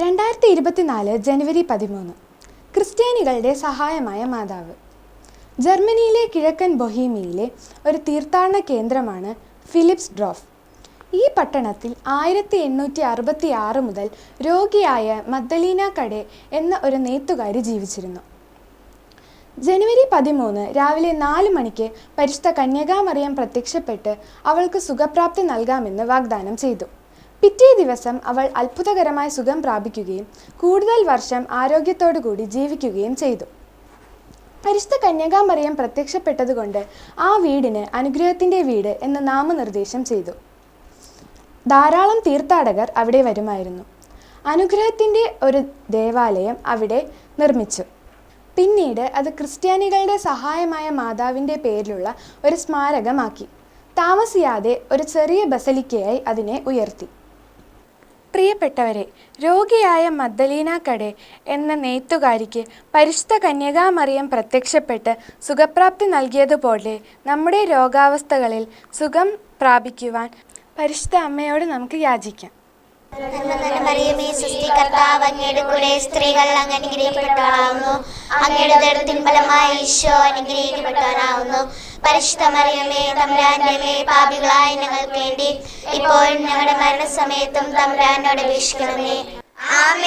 രണ്ടായിരത്തി ഇരുപത്തിനാല് ജനുവരി പതിമൂന്ന്. ക്രിസ്ത്യാനികളുടെ സഹായമായ മാതാവ്. ജർമ്മനിയിലെ കിഴക്കൻ ബൊഹീമിയയിലെ ഒരു തീർത്ഥാടന കേന്ദ്രമാണ് ഫിലിപ്സ് ഡ്രോഫ്. ഈ പട്ടണത്തിൽ ആയിരത്തി എണ്ണൂറ്റി അറുപത്തി ആറ് മുതൽ രോഗിയായ മദ്ദലീന കടെ എന്ന ഒരു നെയ്ത്തുകാരി ജീവിച്ചിരുന്നു. ജനുവരി പതിമൂന്ന് രാവിലെ നാല് മണിക്ക് പരിശുദ്ധ കന്യകാമറിയം പ്രത്യക്ഷപ്പെട്ട് അവൾക്ക് സുഖപ്രാപ്തി നൽകാമെന്ന് വാഗ്ദാനം ചെയ്തു. പിറ്റേ ദിവസം അവൾ അത്ഭുതകരമായ സുഖം പ്രാപിക്കുകയും കൂടുതൽ വർഷം ആരോഗ്യത്തോടുകൂടി ജീവിക്കുകയും ചെയ്തു. പരിശുദ്ധ കന്യകാമറിയം പ്രത്യക്ഷപ്പെട്ടതുകൊണ്ട് ആ വീടിന് അനുഗ്രഹത്തിന്റെ വീട് എന്ന് നാമനിർദ്ദേശം ചെയ്തു. ധാരാളം തീർത്ഥാടകർ അവിടെ വരുമായിരുന്നു. അനുഗ്രഹത്തിന്റെ ഒരു ദേവാലയം അവിടെ നിർമ്മിച്ചു. പിന്നീട് അത് ക്രിസ്ത്യാനികളുടെ സഹായമായ മാതാവിന്റെ പേരിലുള്ള ഒരു സ്മാരകമാക്കി. താമസിയാതെ ഒരു ചെറിയ ബസലിക്കയായി അതിനെ ഉയർത്തി. പ്രിയപ്പെട്ടവരെ രോഗിയായ മദ്ദലീന കടെ എന്ന നെയ്ത്തുകാരിക്ക് പരിശുദ്ധ കന്യകാമറിയം പ്രത്യക്ഷപ്പെട്ട് സുഖപ്രാപ്തി നൽകിയതുപോലെ നമ്മുടെ രോഗാവസ്ഥകളിൽ സുഖം പ്രാപിക്കുവാൻ പരിശുദ്ധ അമ്മയോട് നമുക്ക് യാചിക്കാം. മറിയമേ സുസ്ഥി കർത്താവ് അങ്ങയുടെ കൂടെ സ്ത്രീകൾ അങ്ങ് അനുഗ്രഹിക്കപ്പെട്ടവളാവുന്നു അങ്ങയുടെ ദൃഢത്തിൻ ഫലമായി ഈശോ അനുഗ്രഹിക്കപ്പെട്ടവനാവുന്നു പരിശുദ്ധ മറിയമേ തമ്പുരാന്റെ പാപികളായ ഞങ്ങൾക്ക് വേണ്ടി ഇപ്പോഴും ഞങ്ങളുടെ മരണസമയത്തും തമ്പ്രാനോട് അപേക്ഷിക്കണമേ. ആമേൻ.